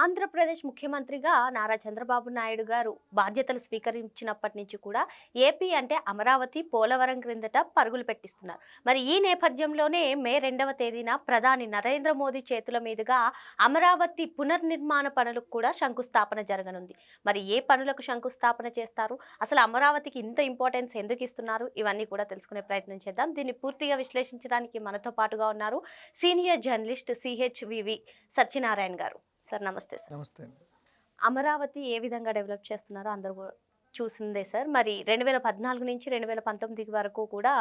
Andhra Pradesh ముఖ్యమంత్రిగా నారా చంద్రబాబు నాయుడు గారు బాధ్యతలు స్వీకరించినప్పటి నుంచి కూడా ఏపీ అంటే అమరావతి పోలవరం క్రిందట పరుగులు పెట్టిస్తున్నారు. మరి ఈ నేపథ్యంలోనే మే రెండవ తేదీన ప్రధాని నరేంద్ర మోదీ చేతుల మీదుగా అమరావతి పునర్నిర్మాణ పనులకు కూడా శంకుస్థాపన జరగనుంది. మరి ఏ పనులకు శంకుస్థాపన చేస్తారు? అసలు అమరావతికి ఇంత ఇంపార్టెన్స్ ఎందుకు ఇస్తున్నారు? ఇవన్నీ కూడా తెలుసుకునే ప్రయత్నం చేద్దాం. దీన్ని పూర్తిగా విశ్లేషించడానికి మనతో పాటుగా ఉన్నారు సీనియర్ జర్నలిస్ట్ సిహెచ్వివి సత్యనారాయణ గారు. సార్ నమస్తే సార్. నమస్తే అమరావతి ఏ విధంగా డెవలప్ చేస్తున్నారో అందరూ చూసిందే సార్. మరి రెండు వేల పద్నాలుగు నుంచి రెండు వేల పంతొమ్మిది వరకు కూడా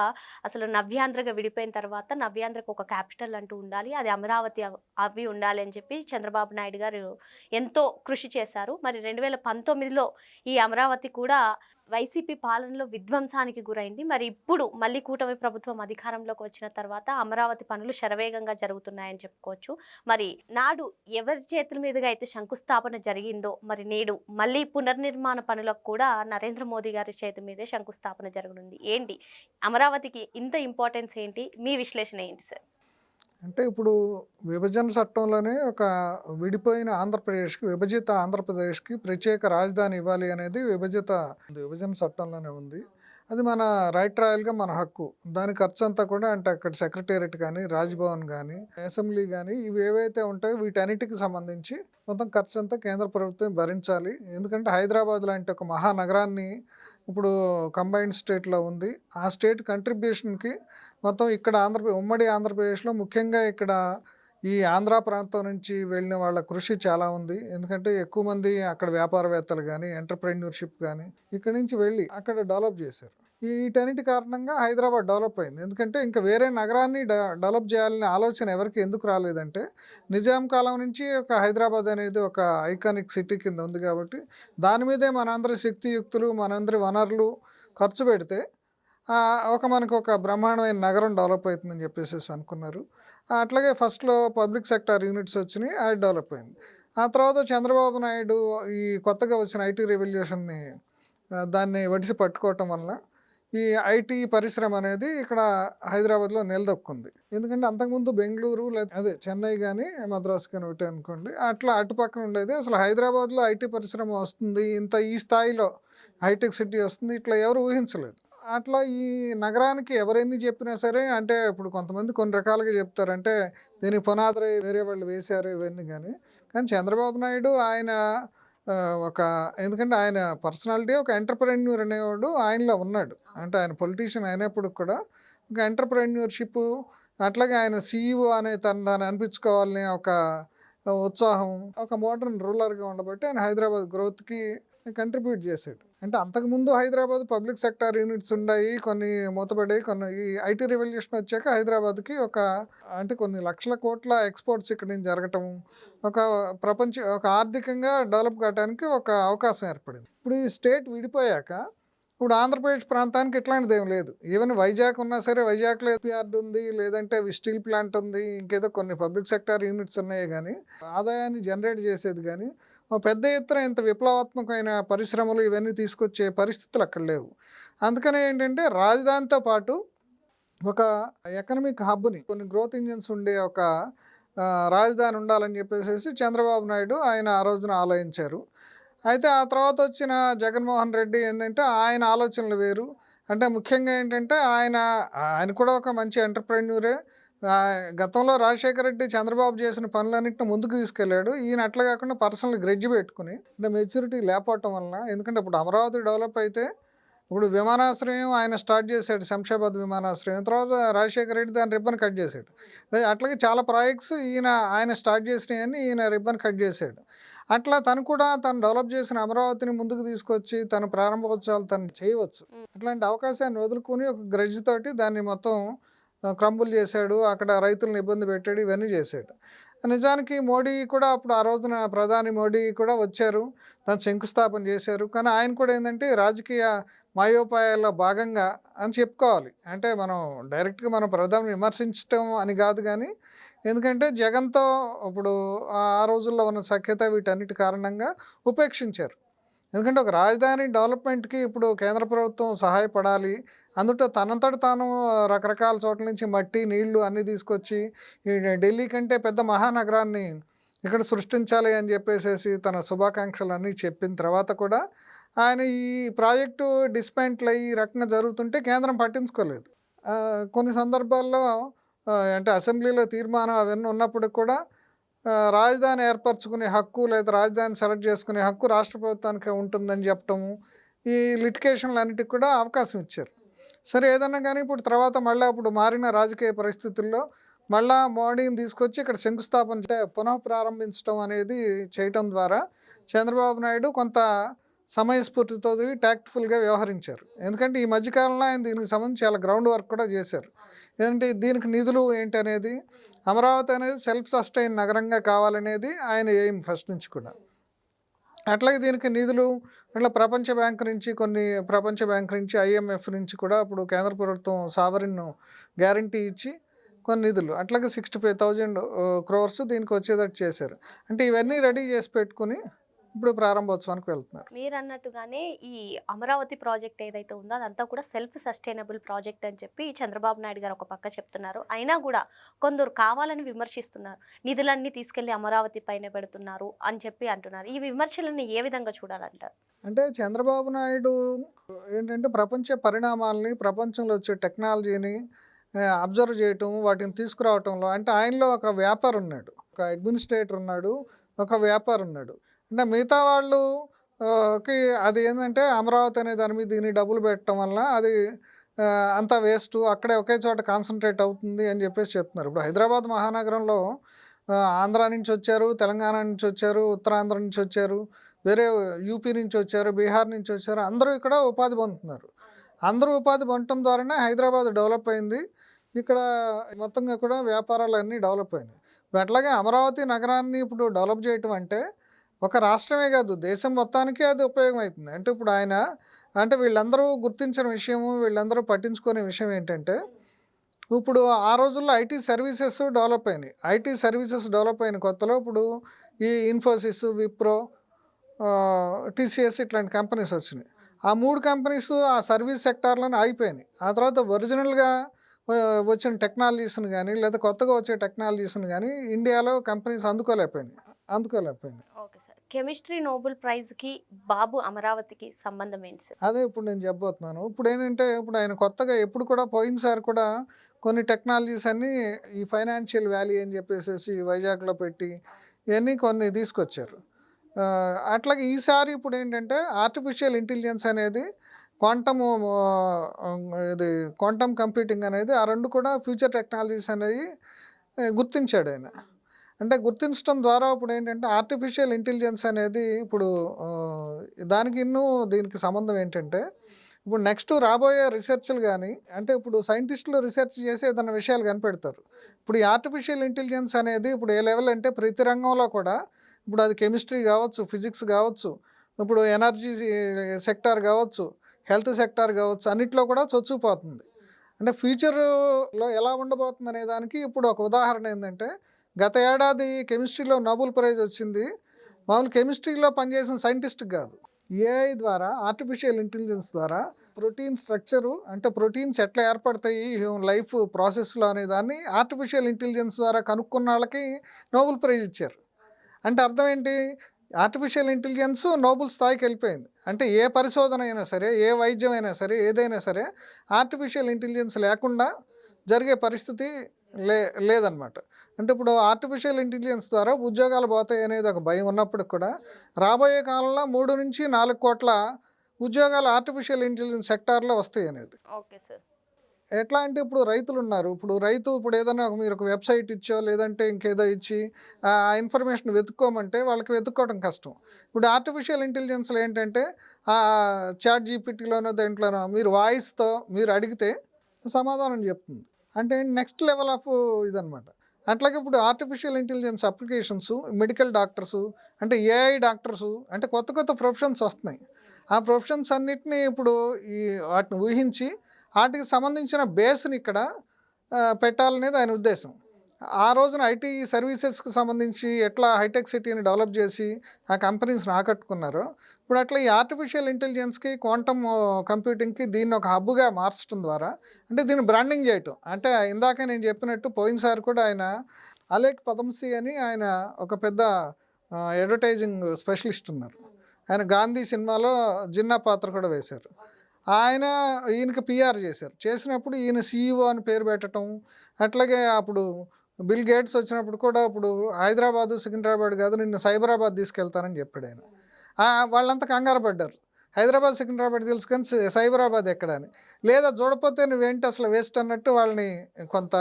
అసలు నవ్యాంధ్రగా విడిపోయిన తర్వాత నవ్యాంధ్రకు ఒక క్యాపిటల్ అంటూ ఉండాలి అది అమరావతి అవ్- అవి ఉండాలి అని చెప్పి చంద్రబాబు నాయుడు గారు ఎంతో కృషి చేశారు. మరి రెండు వేల పంతొమ్మిదిలో ఈ అమరావతి కూడా వైసీపీ పాలనలో విధ్వంసానికి గురైంది. మరి ఇప్పుడు మళ్ళీ కూటమి ప్రభుత్వం అధికారంలోకి వచ్చిన తర్వాత అమరావతి పనులు శరవేగంగా జరుగుతున్నాయని చెప్పుకోవచ్చు. మరి నాడు ఎవరి చేతుల మీదుగా అయితే శంకుస్థాపన జరిగిందో మరి నేడు మళ్ళీ పునర్నిర్మాణ పనులకు కూడా నరేంద్ర మోదీ గారి చేతి మీదే శంకుస్థాపన జరగనుంది. ఏంటి? అమరావతికి ఇంత ఇంపార్టెన్స్ ఏంటి? మీ విశ్లేషణ ఏంటి సార్ అంటే ఇప్పుడు విభజన చట్టంలోనే ఒక విడిపోయిన ఆంధ్రప్రదేశ్కి విభజిత ఆంధ్రప్రదేశ్కి ప్రత్యేక రాజధాని ఇవ్వాలి అనేది విభజిత విభజన చట్టంలోనే ఉంది. అది మన రైట్ రాయల్గా మన హక్కు. దాని ఖర్చు అంతా కూడా అంటే అక్కడ సెక్రటేరియట్ కానీ రాజ్భవన్ కానీ అసెంబ్లీ కానీ ఇవి ఏవైతే ఉంటాయో వీటన్నిటికి సంబంధించి మొత్తం ఖర్చు అంతా కేంద్ర ప్రభుత్వం భరించాలి. ఎందుకంటే హైదరాబాద్ లాంటి ఒక మహానగరాన్ని ఇప్పుడు కంబైన్డ్ స్టేట్లో ఉంది. ఆ స్టేట్ కంట్రిబ్యూషన్కి మొత్తం ఇక్కడ ఆంధ్రప్రదేశ్ ఉమ్మడి ఆంధ్రప్రదేశ్లో ముఖ్యంగా ఇక్కడ ఈ ఆంధ్ర ప్రాంతం నుంచి వెళ్ళిన వాళ్ళ కృషి చాలా ఉంది. ఎందుకంటే ఎక్కువ మంది అక్కడ వ్యాపారవేత్తలు కానీ ఎంటర్ప్రెన్యూర్షిప్ కానీ ఇక్కడ నుంచి వెళ్ళి అక్కడ డెవలప్ చేశారు. వీటన్నిటి కారణంగా హైదరాబాద్ డెవలప్ అయింది. ఎందుకంటే ఇంకా వేరే నగరాన్ని డెవలప్ చేయాలనే ఆలోచన ఎవరికి ఎందుకు రాలేదంటే నిజాం కాలం నుంచి ఒక హైదరాబాద్ అనేది ఒక ఐకానిక్ సిటీ కింద ఉంది కాబట్టి దాని మీదే మనందరి శక్తియుక్తులు మనందరి వనరులు ఖర్చు పెడితే ఒక మనకు ఒక బ్రహ్మాండమైన నగరం డెవలప్ అవుతుందని చెప్పేసి అనుకున్నారు. అట్లాగే ఫస్ట్లో పబ్లిక్ సెక్టార్ యూనిట్స్ వచ్చినాయి అది డెవలప్ అయింది. ఆ తర్వాత చంద్రబాబు నాయుడు ఈ కొత్తగా వచ్చిన ఐటీ రెవల్యూషన్ని దాన్ని వడిసి పట్టుకోవటం వల్ల ఈ ఐటీ పరిశ్రమ అనేది ఇక్కడ హైదరాబాద్లో నిలదొక్కుంది. ఎందుకంటే అంతకుముందు బెంగళూరు లేదా అదే చెన్నై కానీ మద్రాస్ కానీ ఒకటి అనుకోండి. అట్లా అటుపక్కన ఉండేది. అసలు హైదరాబాద్లో ఐటీ పరిశ్రమ వస్తుంది ఇంత ఈ స్థాయిలో హైటెక్ సిటీ వస్తుంది ఇట్లా ఎవరు ఊహించలేదు. అట్లా ఈ నగరానికి ఎవరెన్ని చెప్పినా సరే అంటే ఇప్పుడు కొంతమంది కొన్ని రకాలుగా చెప్తారంటే దీనికి పునాదులు వేరే వాళ్ళు వేశారు ఇవన్నీ కానీ కానీ చంద్రబాబు నాయుడు ఆయన ఒక ఎందుకంటే ఆయన పర్సనాలిటీ ఒక ఎంటర్ప్రెన్యూర్ అనేవాడు ఆయనలో ఉన్నాడు. అంటే ఆయన పొలిటీషియన్ అయినప్పుడు కూడా ఒక ఎంటర్ప్రెన్యూర్షిప్ అట్లాగే ఆయన సీఈఓ అనే తను దాన్ని అనిపించుకోవాలని ఒక ఉత్సాహం ఒక మోడర్న్ రూలర్గా ఉండబట్టి ఆయన హైదరాబాద్ గ్రోత్కి కంట్రిబ్యూట్ చేశాడు అంటే అంతకుముందు హైదరాబాద్ పబ్లిక్ సెక్టార్ యూనిట్స్ ఉన్నాయి కొన్ని మూతపడ్డాయి కొన్ని ఈ ఐటీ రెవల్యూషన్ వచ్చాక హైదరాబాద్కి ఒక అంటే కొన్ని లక్షల కోట్ల ఎక్స్పోర్ట్స్ ఇక్కడ నుంచి జరగటం ఒక ప్రపంచ ఒక ఆర్థికంగా డెవలప్ కావడానికి ఒక అవకాశం ఏర్పడింది. ఇప్పుడు ఈ స్టేట్ విడిపోయాక ఇప్పుడు ఆంధ్రప్రదేశ్ ప్రాంతానికి ఇట్లాంటిది ఏం లేదు. ఈవెన్ వైజాగ్ ఉన్నా సరే వైజాగ్లో యార్డ్ ఉంది లేదంటే స్టీల్ ప్లాంట్ ఉంది ఇంకేదో కొన్ని పబ్లిక్ సెక్టార్ యూనిట్స్ ఉన్నాయి కానీ ఆదాయాన్ని జనరేట్ చేసేది కానీ పెద్ద ఎత్తున ఇంత విప్లవాత్మకమైన పరిశ్రమలు ఇవన్నీ తీసుకొచ్చే పరిస్థితులు అక్కడ లేవు. అందుకనే ఏంటంటే రాజధానితో పాటు ఒక ఎకనమిక్ హబ్ని కొన్ని గ్రోత్ ఇంజన్స్ ఉండే ఒక రాజధాని ఉండాలని చెప్పేసి చంద్రబాబు నాయుడు ఆయన ఆ రోజున ఆలోచించారు. అయితే ఆ తర్వాత వచ్చిన జగన్మోహన్ రెడ్డి ఏంటంటే ఆయన ఆలోచనలు వేరు. అంటే ముఖ్యంగా ఏంటంటే ఆయన ఆయన కూడా ఒక మంచి ఎంటర్ప్రెన్యూరే. గతంలో రాజశేఖర రెడ్డి చంద్రబాబు చేసిన పనులన్నింటిని ముందుకు తీసుకెళ్ళాడు. ఈయన అట్లా కాకుండా పర్సనల్ గ్రెడ్జ్ పెట్టుకుని అంటే మెచ్యూరిటీ లేకపోవటం వలన ఎందుకంటే ఇప్పుడు అమరావతి డెవలప్ అయితే ఇప్పుడు విమానాశ్రయం ఆయన స్టార్ట్ చేశాడు శంషాబాద్ విమానాశ్రయం. తర్వాత రాజశేఖర రెడ్డి దాని రిబ్బన్ కట్ చేశాడు. అట్లాగే చాలా ప్రాజెక్ట్స్ ఈయన ఆయన స్టార్ట్ చేసినాయని ఈయన రిబ్బన్ కట్ చేశాడు. అట్లా తను కూడా తను డెవలప్ చేసిన అమరావతిని ముందుకు తీసుకొచ్చి తన ప్రారంభోత్సవాలు తను చేయవచ్చు. అట్లాంటి అవకాశాన్ని వదులుకొని ఒక గ్రడ్జ్ తోటి దాన్ని మొత్తం క్రంబుల్ చేశాడు అక్కడ రైతులను ఇబ్బంది పెట్టాడు ఇవన్నీ చేశాడు. నిజానికి మోడీ కూడా అప్పుడు ఆ రోజున ప్రధాని మోడీ కూడా వచ్చారు దాన్ని శంకుస్థాపన చేశారు. కానీ ఆయన కూడా ఏంటంటే రాజకీయ మాయోపాయాల్లో భాగంగా అని చెప్పుకోవాలి. అంటే మనం డైరెక్ట్గా మనం ప్రధాని విమర్శించటం అని కాదు కానీ ఎందుకంటే జగన్తో ఇప్పుడు ఆ రోజుల్లో ఉన్న సఖ్యత వీటన్నిటి కారణంగా ఉపేక్షించారు. ఎందుకంటే ఒక రాజధాని డెవలప్మెంట్కి ఇప్పుడు కేంద్ర ప్రభుత్వం సహాయపడాలి. అందులో తనంతట తాను రకరకాల చోట్ల నుంచి మట్టి నీళ్ళు అన్నీ తీసుకొచ్చి ఈ ఢిల్లీ కంటే పెద్ద మహానగరాన్ని ఇక్కడ సృష్టించాలి అని చెప్పేసేసి తన శుభాకాంక్షలు అన్నీ చెప్పిన తర్వాత కూడా ఆయన ఈ ప్రాజెక్టు డిస్మెంట్లు అయ్యి ఈ రకంగా జరుగుతుంటే కేంద్రం పట్టించుకోలేదు. కొన్ని సందర్భాల్లో అంటే అసెంబ్లీలో తీర్మానం అవన్నీ ఉన్నప్పుడు కూడా రాజధాని ఏర్పరచుకునే హక్కు లేదా రాజధాని సెలెక్ట్ చేసుకునే హక్కు రాష్ట్ర ప్రభుత్వానికి ఉంటుందని చెప్పటము ఈ లిటికేషన్లు అన్నిటికి కూడా అవకాశం ఇచ్చారు. సరే ఏదన్నా కానీ ఇప్పుడు తర్వాత మళ్ళీ ఇప్పుడు మారిన రాజకీయ పరిస్థితుల్లో మళ్ళా మోడీని తీసుకొచ్చి ఇక్కడ శంకుస్థాపన పునః ప్రారంభించడం అనేది చేయటం ద్వారా చంద్రబాబు నాయుడు కొంత సమయస్ఫూర్తితో ట్యాక్ట్ఫుల్గా వ్యవహరించారు. ఎందుకంటే ఈ మధ్యకాలంలో ఆయన దీనికి సంబంధించి చాలా గ్రౌండ్ వర్క్ కూడా చేశారు. ఏంటంటే దీనికి నిధులు ఏంటి అనేది అమరావతి అనేది సెల్ఫ్ సస్టైన్ నగరంగా కావాలనేది ఆయన ఎయిమ్ ఫస్ట్ నుంచి కూడా. అట్లాగే దీనికి నిధులు ఇట్లా ప్రపంచ బ్యాంక్ నుంచి కొన్ని ప్రపంచ బ్యాంక్ నుంచి ఐఎంఎఫ్ నుంచి కూడా అప్పుడు కేంద్ర ప్రభుత్వం సావరిన్ గ్యారంటీ ఇచ్చి కొన్ని నిధులు. అట్లాగే సిక్స్టీ ఫైవ్ థౌజండ్ క్రోర్స్ దీనికి వచ్చేటట్టు చేశారు. అంటే ఇవన్నీ రెడీ చేసి పెట్టుకుని ఇప్పుడు ప్రారంభోత్సవానికి వెళ్తున్నారు. మీరు అన్నట్టుగానే ఈ అమరావతి ప్రాజెక్ట్ ఏదైతే ఉందో అదంతా కూడా సెల్ఫ్ సస్టైనబుల్ ప్రాజెక్ట్ అని చెప్పి చంద్రబాబు నాయుడు గారు ఒక పక్క చెప్తున్నారు. అయినా కూడా కొందరు కావాలని విమర్శిస్తున్నారు. నిధులన్నీ తీసుకెళ్ళి అమరావతి పైన పెడుతున్నారు అని చెప్పి అంటున్నారు. ఈ విమర్శలను ఏ విధంగా చూడాలంటారు? అంటే చంద్రబాబు నాయుడు ఏంటంటే ప్రపంచ పరిణామాలని ప్రపంచంలో వచ్చే టెక్నాలజీని అబ్జర్వ్ చేయటం వాటిని తీసుకురావటంలో అంటే ఆయనలో ఒక వ్యాపారం ఉన్నాడు ఒక అడ్మినిస్ట్రేటర్ ఉన్నాడు. ఒక వ్యాపారం ఉన్నాడు అంటే మిగతా వాళ్ళు కి అది ఏంటంటే అమరావతి అనే దాని మీద దీన్ని డబ్బులు పెట్టడం వల్ల అది అంతా వేస్ట్ అక్కడే ఒకే చోట కాన్సన్ట్రేట్ అవుతుంది అని చెప్పేసి చెప్తున్నారు. ఇప్పుడు హైదరాబాద్ మహానగరంలో ఆంధ్ర నుంచి వచ్చారు తెలంగాణ నుంచి వచ్చారు ఉత్తరాంధ్ర నుంచి వచ్చారు వేరే యూపీ నుంచి వచ్చారు బీహార్ నుంచి వచ్చారు అందరూ ఇక్కడ ఉపాధి పొందుతున్నారు. అందరూ ఉపాధి పొందటం ద్వారానే హైదరాబాద్ డెవలప్ అయింది. ఇక్కడ మొత్తంగా కూడా వ్యాపారాలు అన్నీ డెవలప్ అయినాయి. అట్లాగే అమరావతి నగరాన్ని ఇప్పుడు డెవలప్ చేయటం అంటే ఒక రాష్ట్రమే కాదు దేశం మొత్తానికి అది ఉపయోగం అవుతుంది అంటే ఇప్పుడు ఆయన అంటే వీళ్ళందరూ గుర్తించిన విషయము వీళ్ళందరూ పట్టించుకునే విషయం ఏంటంటే ఇప్పుడు ఆ రోజుల్లో ఐటీ సర్వీసెస్ డెవలప్ అయినాయి. ఐటీ సర్వీసెస్ డెవలప్ అయిన కొత్తలో ఇప్పుడు ఈ ఇన్ఫోసిస్ విప్రో టీసీఎస్ ఇట్లాంటి కంపెనీస్ వచ్చినాయి. ఆ మూడు కంపెనీస్ ఆ సర్వీస్ సెక్టార్లోనే ఆగిపోయినాయి. ఆ తర్వాత ఒరిజినల్గా వచ్చిన టెక్నాలజీస్ని కానీ లేదా కొత్తగా వచ్చే టెక్నాలజీస్ని కానీ ఇండియాలో కంపెనీస్ అందుకోలేకపోయినాయి. అందుకోలేకపోయినాయి. కెమిస్ట్రీ నోబెల్ ప్రైజ్కి బాబు అమరావతికి సంబంధం ఏంటి సార్? అదే ఇప్పుడు నేను చెప్పబోతున్నాను. ఇప్పుడు ఏంటంటే ఇప్పుడు ఆయన కొత్తగా ఎప్పుడు కూడా పోయినసారి కూడా కొన్ని టెక్నాలజీస్ అన్నీ ఈ ఫైనాన్షియల్ వ్యాలీ అని చెప్పేసి వైజాగ్లో పెట్టి ఇవన్నీ కొన్ని తీసుకొచ్చారు. అట్లాగే ఈసారి ఇప్పుడు ఏంటంటే ఆర్టిఫిషియల్ ఇంటెలిజెన్స్ అనేది క్వాంటమ్ ఇది క్వాంటమ్ కంప్యూటింగ్ అనేది ఆ రెండు కూడా ఫ్యూచర్ టెక్నాలజీస్ అనేవి గుర్తించాడు ఆయన. అంటే గుర్తించడం ద్వారా ఇప్పుడు ఏంటంటే ఆర్టిఫిషియల్ ఇంటెలిజెన్స్ అనేది ఇప్పుడు దానికి ఇన్నూ దీనికి సంబంధం ఏంటంటే ఇప్పుడు నెక్స్ట్ రాబోయే రీసెర్చ్లు కానీ అంటే ఇప్పుడు సైంటిస్టులు రీసెర్చ్ చేసి ఏదైనా విషయాలు కనిపెడతారు. ఇప్పుడు ఈ ఆర్టిఫిషియల్ ఇంటెలిజెన్స్ అనేది ఇప్పుడు ఏ లెవెల్ అంటే ప్రతి రంగంలో కూడా ఇప్పుడు అది కెమిస్ట్రీ కావచ్చు ఫిజిక్స్ కావచ్చు ఇప్పుడు ఎనర్జీ సెక్టార్ కావచ్చు హెల్త్ సెక్టార్ కావచ్చు అన్నిట్లో కూడా చొచ్చుకుపోతుంది. అంటే ఫ్యూచర్లో ఎలా ఉండబోతుంది అనే దానికి ఇప్పుడు ఒక ఉదాహరణ ఏంటంటే గత ఏడాది కెమిస్ట్రీలో నోబెల్ ప్రైజ్ వచ్చింది. మామూలు కెమిస్ట్రీలో పనిచేసిన సైంటిస్ట్ కాదు. ఏఐ ద్వారా ఆర్టిఫిషియల్ ఇంటెలిజెన్స్ ద్వారా ప్రోటీన్ స్ట్రక్చరు అంటే ప్రోటీన్స్ ఎట్లా ఏర్పడతాయి హ్యూమన్ లైఫ్ ప్రాసెస్లో అనే దాన్ని ఆర్టిఫిషియల్ ఇంటెలిజెన్స్ ద్వారా కనుక్కున్న వాళ్ళకి నోబెల్ ప్రైజ్ ఇచ్చారు. అంటే అర్థం ఏంటి? ఆర్టిఫిషియల్ ఇంటెలిజెన్స్ నోబుల్ స్థాయికి వెళ్ళిపోయింది. అంటే ఏ పరిశోధన అయినా సరే ఏ వైద్యం అయినా సరే ఏదైనా సరే ఆర్టిఫిషియల్ ఇంటెలిజెన్స్ లేకుండా జరిగే పరిస్థితి లే లేదనమాట అంటే ఇప్పుడు ఆర్టిఫిషియల్ ఇంటెలిజెన్స్ ద్వారా ఉద్యోగాలు పోతాయి అనేది ఒక భయం ఉన్నప్పటికి కూడా రాబోయే కాలంలో మూడు నుంచి నాలుగు కోట్ల ఉద్యోగాలు ఆర్టిఫిషియల్ ఇంటెలిజెన్స్ సెక్టార్లో వస్తాయి అనేది. Okay sir. ఎట్లా అంటే ఇప్పుడు రైతులు ఉన్నారు. ఇప్పుడు రైతు ఇప్పుడు ఏదైనా ఒక మీరు ఒక వెబ్సైట్ ఇచ్చో లేదంటే ఇంకేదో ఇచ్చి ఆ ఇన్ఫర్మేషన్ వెతుక్కోమంటే వాళ్ళకి వెతుక్కోవడం కష్టం. ఇప్పుడు ఆర్టిఫిషియల్ ఇంటెలిజెన్స్లో ఏంటంటే ఆ చాట్ జీపీటీలోనో దేంట్లోనో మీరు వాయిస్తో మీరు అడిగితే సమాధానం చెప్తుంది. అంటే నెక్స్ట్ లెవెల్ ఆఫ్ ఇదనమాట అట్లాగే ఇప్పుడు artificial intelligence applications medical doctors అంటే ఏఐ డాక్టర్స్ అంటే కొత్త కొత్త ప్రొఫెషన్స్ వస్తున్నాయి. ఆ ప్రొఫెషన్స్ అన్నిటినీ ఇప్పుడు ఈ వాటిని ఊహించి వాటికి సంబంధించిన బేస్ని ఇక్కడ పెట్టాలనేది ఆయన ఉద్దేశం. ఆ రోజున ఐటీ సర్వీసెస్కి సంబంధించి ఎట్లా హైటెక్ సిటీని డెవలప్ చేసి ఆ కంపెనీస్ని ఆకట్టుకున్నారో ఇప్పుడు అట్లా ఈ ఆర్టిఫిషియల్ ఇంటెలిజెన్స్కి క్వాంటమ్ కంప్యూటింగ్కి దీన్ని ఒక హబ్గా మార్చడం ద్వారా అంటే దీన్ని బ్రాండింగ్ చేయటం. అంటే ఇందాక నేను చెప్పినట్టు పోయినసారి కూడా ఆయన అలేక్ పదంసి అని ఆయన ఒక పెద్ద అడ్వర్టైజింగ్ స్పెషలిస్ట్ ఉన్నారు. ఆయన గాంధీ సినిమాలో జిన్నా పాత్ర కూడా వేశారు. ఆయన ఈయనకి పిఆర్ చేశారు. చేసినప్పుడు ఈయన సీఈఓ అని పేరు పెట్టడం అట్లాగే అప్పుడు బిల్ గేట్స్ వచ్చినప్పుడు కూడా అప్పుడు హైదరాబాదు సికింద్రాబాద్ కాదు నిన్ను సైబరాబాద్ తీసుకెళ్తానని చెప్పాడు ఆయన. వాళ్ళంతా కంగారు పడ్డారు. హైదరాబాద్ సికింద్రాబాద్ తెలుసుకొని సైబరాబాద్ ఎక్కడని లేదా చూడపోతే నువ్వేంటి అసలు వేస్ట్ అన్నట్టు వాళ్ళని కొంత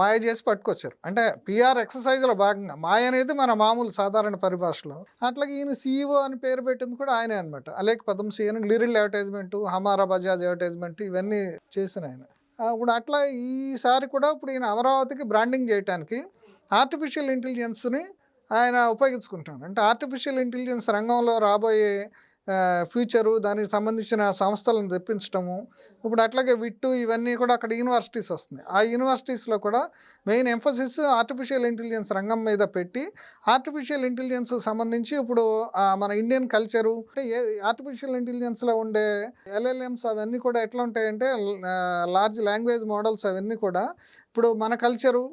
మాయ చేసి పట్టుకొచ్చారు. అంటే పిఆర్ ఎక్సర్సైజ్లో భాగంగా మాయ అనేది మన మామూలు సాధారణ పరిభాషలో. అట్లాగే ఈయన సీఈఓ అని పేరు పెట్టింది కూడా ఆయనే అనమాట అలేక్ పదంసి అని లిరిల్ అడ్వర్టైజ్మెంట్ హమారా బజాజ్ అడ్వర్టైజ్మెంట్ ఇవన్నీ చేసిన ఆయన. ఇప్పుడు అట్లా ఈసారి కూడా ఇప్పుడు ఈయన అమరావతికి బ్రాండింగ్ చేయడానికి ఆర్టిఫిషియల్ ఇంటెలిజెన్స్ని ఆయన ఉపయోగించుకుంటున్నారు అంటే ఆర్టిఫిషియల్ ఇంటెలిజెన్స్ రంగంలో రాబోయే ఫ్యూచరు దానికి సంబంధించిన సంస్థలను తెప్పించడము ఇప్పుడు అట్లాగే విట్టు ఇవన్నీ కూడా అక్కడ యూనివర్సిటీస్ వస్తున్నాయి ఆ యూనివర్సిటీస్లో కూడా మెయిన్ ఎంఫోసిస్ ఆర్టిఫిషియల్ ఇంటెలిజెన్స్ రంగం మీద పెట్టి ఆర్టిఫిషియల్ ఇంటెలిజెన్స్ సంబంధించి ఇప్పుడు మన ఇండియన్ కల్చరు అంటే ఏ ఆర్టిఫిషియల్ ఇంటెలిజెన్స్లో ఉండే ఎల్ఎల్ఎమ్స్ అవన్నీ కూడా ఎట్లా ఉంటాయంటే లార్జ్ లాంగ్వేజ్ మోడల్స్ అవన్నీ కూడా ఇప్పుడు మన కల్చరు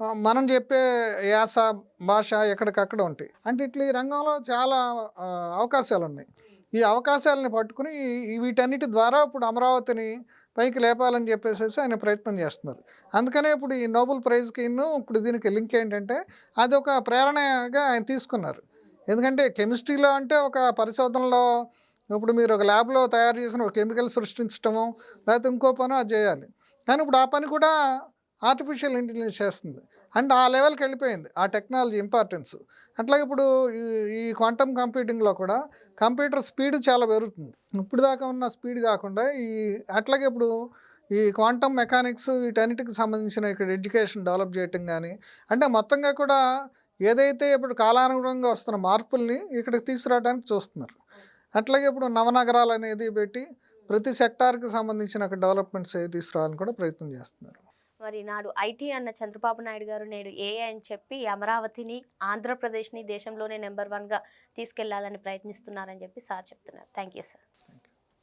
మనం చెప్పే యాస భాష ఎక్కడికక్కడ ఉంటాయి. అంటే ఇట్లా ఈ రంగంలో చాలా అవకాశాలు ఉన్నాయి ఈ అవకాశాలని పట్టుకుని వీటన్నిటి ద్వారా ఇప్పుడు అమరావతిని పైకి లేపాలని చెప్పేసి ఆయన ప్రయత్నం చేస్తున్నారు. అందుకనే ఇప్పుడు ఈ నోబెల్ ప్రైజ్కి ఇప్పుడు దీనికి లింక్ ఏంటంటే అది ఒక ప్రేరణగా ఆయన తీసుకున్నారు. ఎందుకంటే కెమిస్ట్రీలో అంటే ఒక పరిశోధనలో ఇప్పుడు మీరు ఒక ల్యాబ్లో తయారు చేసిన ఒక కెమికల్ సృష్టించడము లేకపోతే ఇంకో పని అది చేయాలి. కానీ ఇప్పుడు ఆ పని కూడా ఆర్టిఫిషియల్ ఇంటెలిజెన్స్ చేస్తుంది. అండ్ ఆ లెవెల్కి వెళ్ళిపోయింది. ఆ టెక్నాలజీ ఇంపార్టెన్స్ అట్లాగే ఇప్పుడు ఈ ఈ క్వాంటమ్ కంప్యూటింగ్లో కూడా కంప్యూటర్ స్పీడ్ చాలా పెరుగుతుంది. ఇప్పుడు దాకా ఉన్న స్పీడ్ కాకుండా ఈ అట్లాగే ఇప్పుడు ఈ క్వాంటమ్ మెకానిక్స్ వీటన్నిటికి సంబంధించిన ఇక్కడ ఎడ్యుకేషన్ డెవలప్ చేయటం కానీ అంటే మొత్తంగా కూడా ఏదైతే ఇప్పుడు కాలానుగుణంగా వస్తున్న మార్పుల్ని ఇక్కడికి తీసుకురావడానికి చూస్తున్నారు. అట్లాగే ఇప్పుడు నవనగరాలు అనేది పెట్టి ప్రతి సెక్టార్కి సంబంధించిన డెవలప్మెంట్స్ ఏది తీసుకురావాలని కూడా ప్రయత్నం చేస్తున్నారు. మరి నాడు ఐటీ అన్న చంద్రబాబు నాయుడు గారు నేడు ఏఐ అని చెప్పి అమరావతిని ఆంధ్రప్రదేశ్ని దేశంలోనే నెంబర్ వన్గా తీసుకెళ్ళాలని ప్రయత్నిస్తున్నారని చెప్పి సార్ చెప్తున్నారు. Thank you sir.